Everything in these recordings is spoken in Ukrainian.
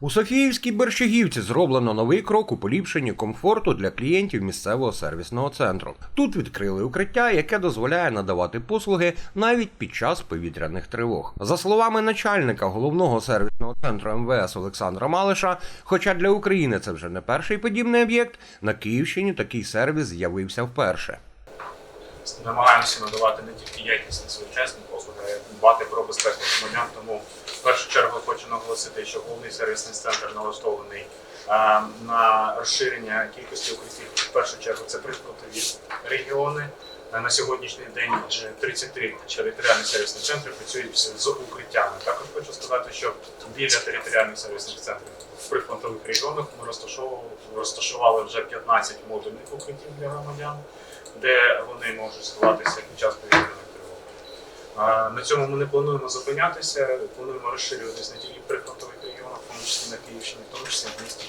У Софіївській Бершагівці зроблено новий крок у поліпшенні комфорту для клієнтів місцевого сервісного центру. Тут відкрили укриття, яке дозволяє надавати послуги навіть під час повітряних тривог. За словами начальника головного сервісного центру МВС Олександра Малиша, хоча для України це вже не перший подібний об'єкт, на Київщині такий сервіс з'явився вперше. намагаємося надавати не тільки якісні своєчасні послуги, а дбати про безпеку громадян. Тому першу чергу хочу наголосити, що головний сервісний центр налаштований на розширення кількості укриттів. В першу чергу це прифронтові регіони. На сьогоднішній день вже 33 територіальні сервісні центри працюють з укриттями. Також хочу сказати, що біля територіальних сервісних центрів в прифронтових регіонах ми розташували вже 15 модульних укриттів для громадян де вони можуть сховатися під час повітряних На цьому ми не плануємо зупинятися, плануємо розширюватися не тільки прифронтових регіонах, в тому числі на Київщині, в тому числі в місті.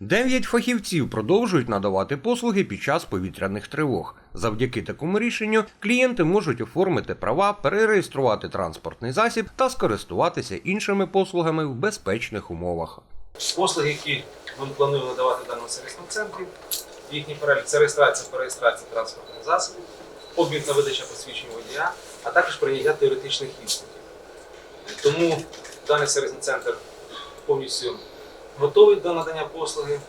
Дев'ять фахівців продовжують надавати послуги під час повітряних тривог. Завдяки такому рішенню клієнти можуть оформити права, перереєструвати транспортний засіб та скористуватися іншими послугами в безпечних умовах. Послуги, які ми плануємо надавати в даному сервісному центрі, їхній перелік це реєстрація перереєстрація транспортних засобів, обмін та видача посвідчень водія, а також прийняття теоретичних іспитів. Тому даний сервісний центр повністю готовий до надання послуги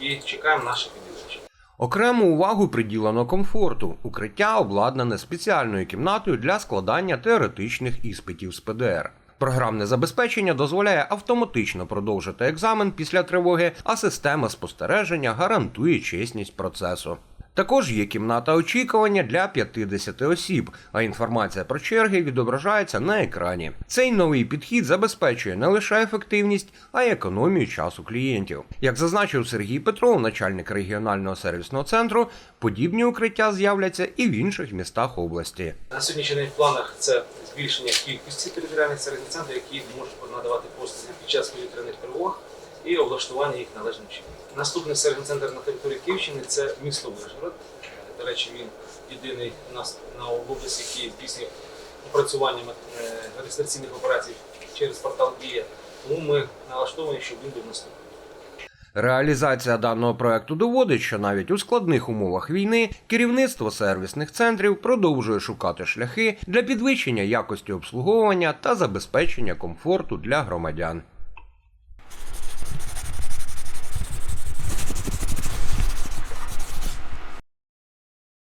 і чекаємо наших відвідувачів. Окрему увагу приділено комфорту. Укриття обладнане спеціальною кімнатою для складання теоретичних іспитів з ПДР. Програмне забезпечення дозволяє автоматично продовжити екзамен після тривоги, а система спостереження гарантує чесність процесу. Також є кімната очікування для 50 осіб, а інформація про черги відображається на екрані. Цей новий підхід забезпечує не лише ефективність, а й економію часу клієнтів. Як зазначив Сергій Петров, начальник регіонального сервісного центру, подібні укриття з'являться і в інших містах області. На сьогоднішній планах це збільшення кількості територіальних сервісних центрів, які можуть надавати послуги під час повітряних тривог і облаштування їх належним чином. Наступний сервісний центр на території Київщини це місто Вишгород. До речі, він єдиний у нас на області, який здійснює опрацювання е, реєстраційних операцій через портал Дія. Тому ми налаштовані, щоб він був наступний. Реалізація даного проекту доводить, що навіть у складних умовах війни керівництво сервісних центрів продовжує шукати шляхи для підвищення якості обслуговування та забезпечення комфорту для громадян.